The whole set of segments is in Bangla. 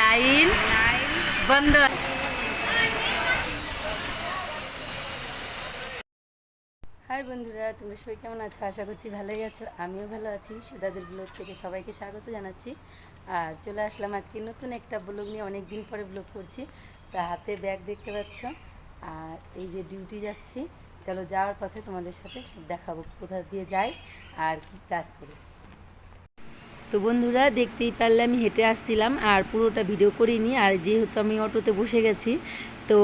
লাইন। বন্ধ। হাই বন্ধুরা, তোমরা সবাই কেমন আছো? আশা করছি ভালোই আছো। আমিও ভালো আছি। সুদাদের ব্লগ থেকে সবাইকে স্বাগত জানাচ্ছি। আর চলে আসলাম আজকে নতুন একটা ব্লগ নিয়ে। অনেক দিন পরে ব্লগ করছি। তা হাতে ব্যাগ দেখতে পাচ্ছ। আর এই যে ডিউটি যাচ্ছি। চলো যাওয়ার পথে তোমাদের সাথে সব দেখাবো। কোথা দিয়ে যাই আর কি কাজ করি। তো বন্ধুরা দেখতেই পারলে আমি হেঁটে আসছিলাম আর পুরোটা ভিডিও করিনি। আর যেহেতু আমি অটোতে বসে গেছি তো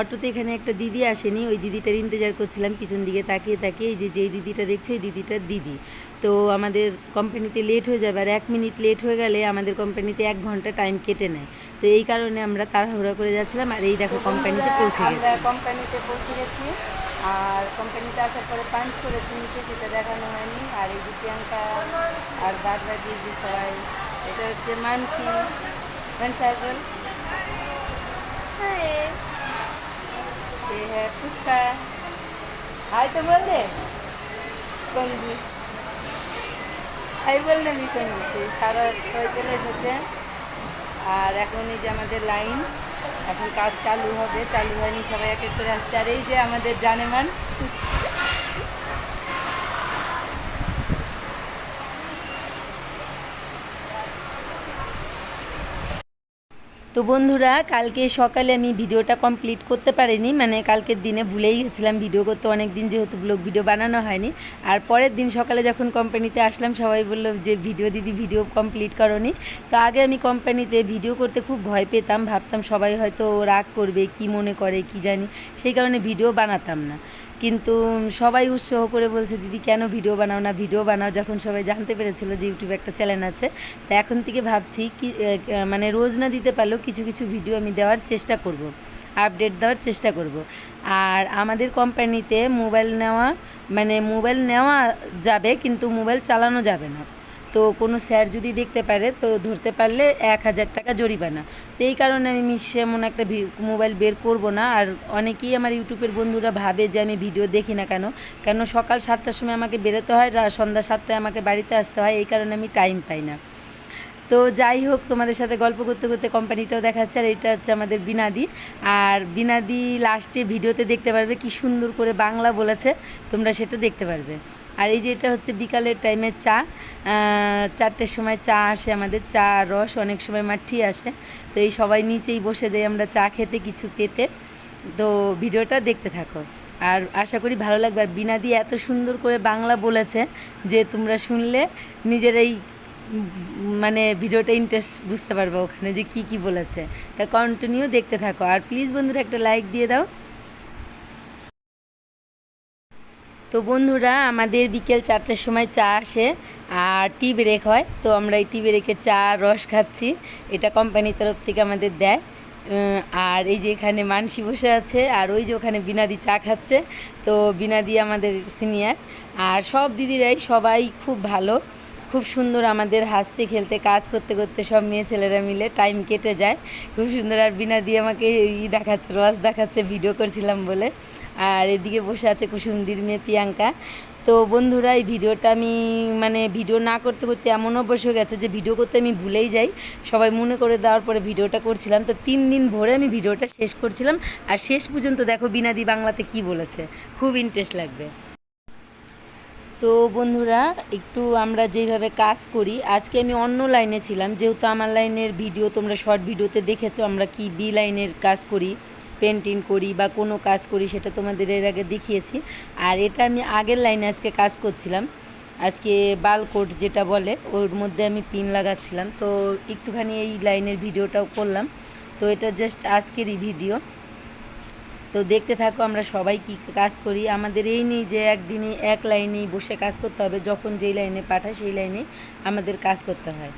অটোতে এখানে একটা দিদি আসেনি। ওই দিদিটার ইন্তজার করছিলাম পিছন দিকে তাকিয়ে তাকিয়ে এই যে যেই দিদিটা দেখছ ওই দিদিটার দিদি। তো আমাদের কোম্পানিতে লেট হয়ে যাবে। আর এক মিনিট লেট হয়ে গেলে আমাদের কোম্পানিতে এক ঘণ্টা টাইম কেটে নেয়। তো এই কারণে আমরা তাড়াহুড়া করে যাচ্ছিলাম। আর এই দেখো কোম্পানিতে পৌঁছে গেছি। কোম্পানিতে পৌঁছে গেছি। আর কোম্পানিতে আসার পরে পাঞ্চ করেছি নিচে সেটা দেখানো হয়নি আর এই যে প্রিয়াঙ্কা আর বাদ বাকি যে সবাই এটা হচ্ছে মানসি মানসি আর বল ये है पुष्पा हाय तो बोल दे कंजूस হাই বললে আমি कंजूस সারা সবাই চলে এসেছে আর এখন এই যে আমাদের লাইন এখন কাজ চালু হবে, চালু হয়নি সবাই এক এক করে আসছে। আর এই যে আমাদের জানেমান তো বন্ধুরা, কালকে সকালে আমি ভিডিওটা কমপ্লিট করতে পারিনি মানে কালকের দিনে ভুলেই গেছিলাম ভিডিও করতে অনেক দিন যেহেতু ব্লগ ভিডিও বানানো হয়নি। আর পরের দিন সকালে যখন কোম্পানিতে আসলাম, সবাই বলল যে, ভিডিও দিদি, ভিডিও কমপ্লিট করনি। তো আগে আমি কোম্পানিতে ভিডিও করতে খুব ভয় পেতাম, ভাবতাম সবাই হয়তো রাগ করবে, কি মনে করে, কি জানি। সেই কারণে ভিডিও বানাতাম না। কিন্তু সবাই উৎসাহ করে বলছে, দিদি, কেন ভিডিও বানাও না ভিডিও বানাও যখন সবাই জানতে পেরেছিল যে ইউটিউবে একটা চ্যানেল আছে তা এখন থেকে ভাবছি কি মানে রোজ না দিতে পারলেও কিছু কিছু ভিডিও আমি দেওয়ার চেষ্টা করব। আপডেট দেওয়ার চেষ্টা করব। আর আমাদের কোম্পানিতে মোবাইল নেওয়া মানে মোবাইল নেওয়া যাবে, কিন্তু মোবাইল চালানো যাবে না তো কোনো স্যার যদি দেখতে পারে, তো ধরতে পারলে এক হাজার টাকা জরিমানা। তো এই কারণে আমি এমন একটা মোবাইল বের করব না। আর অনেকেই আমার ইউটিউবের বন্ধুরা ভাবে যে আমি ভিডিও দেখি না কেন? কেন সকাল সাতটার সময় আমাকে বেরোতে হয় সন্ধ্যা সাতটায় আমাকে বাড়িতে আসতে হয়, এই কারণে আমি টাইম পাই না। তো যাই হোক, তোমাদের সাথে গল্প করতে করতে কোম্পানিটাও দেখাচ্ছে, আর এটা হচ্ছে আমাদের বিনাদি। আর বিনাদি লাস্টে ভিডিওতে দেখতে পারবে কি সুন্দর করে বাংলা বলেছে, তোমরা সেটা দেখতে পারবে। আর এই যে এটা হচ্ছে বিকালের টাইমে চা চারটের সময় চা আসে আমাদের, চা রস, অনেক সময় মাঠি আসে। তো এই সবাই নিচেই বসে যাই আমরা চা খেতে, কিছু পেতে তো ভিডিওটা দেখতে থাকো। আর আশা করি ভালো লাগবে। আর বিনাদি এত সুন্দর করে বাংলা বলেছে যে তোমরা শুনলে নিজেরাই মানে ভিডিওটা ইন্টারেস্ট বুঝতে পারবে ওখানে যে কি কি বলেছে। তা কন্টিনিউ দেখতে থাকো। আর প্লিজ বন্ধুরা একটা লাইক দিয়ে দাও। তো বন্ধুরা, আমাদের বিকেল চারটের সময় চা আসে আর টি ব্রেক হয়। তো আমরা এই টি ব্রেকে চা রস খাচ্ছি। এটা কোম্পানির তরফ থেকে আমাদের দেয়। আর এই যে এখানে মানসি বসে আছে আর ওই যে ওখানে বিনাদি চা খাচ্ছে। তো বিনাদি আমাদের সিনিয়র। আর সব দিদিরাই সবাই খুব ভালো। খুব সুন্দর আমাদের হাসতে খেলতে, কাজ করতে করতে সব মেয়ে ছেলেরা মিলে টাইম কেটে যায়। খুব সুন্দর। আর বিনা দিয়ে আমাকে ই দেখাচ্ছে, রস দেখাচ্ছে, ভিডিও করছিলাম বলে। আর এদিকে বসে আছে কুসুমদির মেয়ে প্রিয়াঙ্কা। তো বন্ধুরা, এই ভিডিওটা আমি মানে ভিডিও না করতে করতে এমন অভ্যাস হয়ে গেছে যে ভিডিও করতে আমি ভুলেই যাই। সবাই মনে করে দেওয়ার পরে ভিডিওটা করছিলাম। তো তিন দিন ভরে আমি ভিডিওটা শেষ করছিলাম। আর শেষ পর্যন্ত দেখো বিনাদি বাংলাতে কি বলেছে। খুব ইন্টারেস্ট লাগবে। তো বন্ধুরা, একটু আমরা যেভাবে কাজ করি, আজকে আমি অন্য লাইনে ছিলাম। যেহেতু আমার লাইনের ভিডিও তোমরা শর্ট ভিডিওতে দেখেছ আমরা কি বি লাইনের কাজ করি। পেন্টিং করি বা কোনো কাজ করি, সেটা তোমাদের এর আগে দেখিয়েছি। আর এটা আমি আগের লাইনে আজকে কাজ করছিলাম। আজকে বালকোট যেটা বলে, ওর মধ্যে আমি পিন লাগাচ্ছিলাম। তো একটুখানি এই লাইনের ভিডিওটাও করলাম। তো এটা জাস্ট আজকেরই ভিডিও। তো দেখতে থাকো আমরা সবাই কি কাজ করি। আমাদের এই নেই যে একদিনে এক লাইনেই বসে কাজ করতে হবে। যখন যেই লাইনে পাঠায় সেই লাইনে আমাদের কাজ করতে হয়।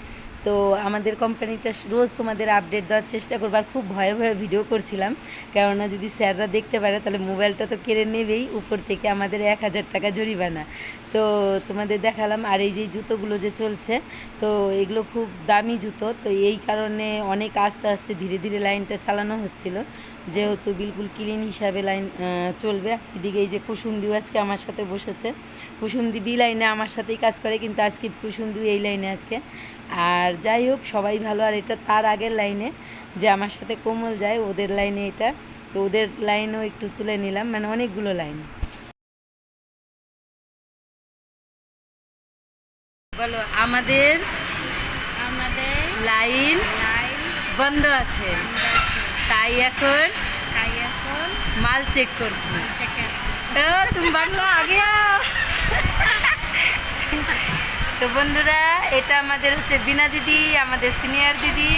তো আমাদের কোম্পানিটা রোজ তোমাদের আপডেট দেওয়ার চেষ্টা করব আর খুব ভয়ে ভয়ে ভিডিও করছিলাম। কেননা যদি স্যাররা দেখতে পারে, তাহলে মোবাইলটা তো কেড়ে নেবেই। উপর থেকে আমাদের এক হাজার টাকা জরিমানা। তো তোমাদের দেখালাম, আর এই যে জুতোগুলো যে চলছে, তো এগুলো খুব দামি জুতো। তো এই কারণে অনেক আস্তে আস্তে ধীরে ধীরে লাইনটা চালানো হচ্ছিল। যেহেতু বিলকুল ক্লিন হিসাবে লাইন চলবে। এদিকে এই যে কুসুমদিও আজকে আমার সাথে বসেছে। কুসুমদি বি লাইনে আমার সাথেই কাজ করে, কিন্তু আজকে কুসুমদি এই লাইনে আজকে। আর যাই হোক সবাই ভালো। আর এটা তার আগের লাইনে যে আমার সাথে কোমল যায় ওদের লাইনে এটা। তো ওদের লাইনও একটু তুলে নিলাম মানে অনেকগুলো লাইন। বলো আমাদের আমাদের লাইন লাইন বন্ধ আছে। তাই এখন তাই আসল মাল চেক করছি। তুমি বাংলা আগে। তো বন্ধুরা এটা আমাদের হচ্ছে বিনা দিদি আমাদের সিনিয়র দিদি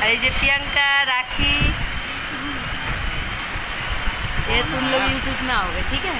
আর এই যে প্রিয়াঙ্কা রাখি ये तुम लोग यूट्यूब में आओगे ठीक है